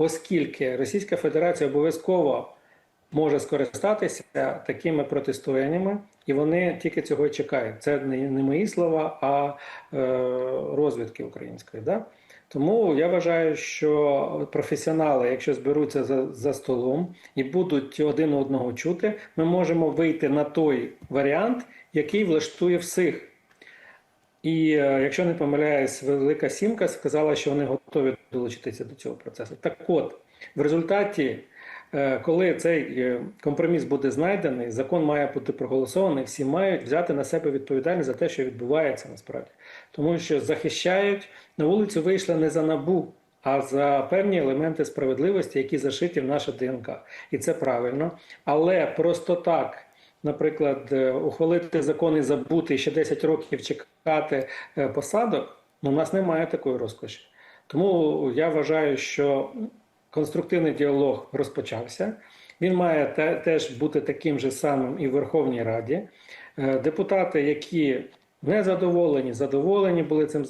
оскільки Російська Федерація обов'язково може скористатися такими протистояннями, і вони тільки цього й чекають. Це не, мої слова, а е, розвідки української. Да? Тому я вважаю, що професіонали, якщо зберуться за, за столом і будуть один одного чути, ми можемо вийти на той варіант, який влаштує всіх. І е, якщо не помиляюсь, Велика Сімка сказала, що вони готові долучитися до цього процесу. Так от, в результаті, е, коли цей е, компроміс буде знайдений, закон має бути проголосований, всі мають взяти на себе відповідальність за те, що відбувається насправді. Тому що захищають на вулицю вийшли не за набу, а за певні елементи справедливості, які зашиті в наше ДНК. І це правильно. Але просто так наприклад, е, ухвалити закон і забути ще 10 років чекати е, посадок, ну, у нас немає такої розкоші. Тому я вважаю, що конструктивний діалог розпочався. Він має те, теж бути таким же самим і в Верховній Раді. Е, Депутати, які не задоволені, задоволені були цим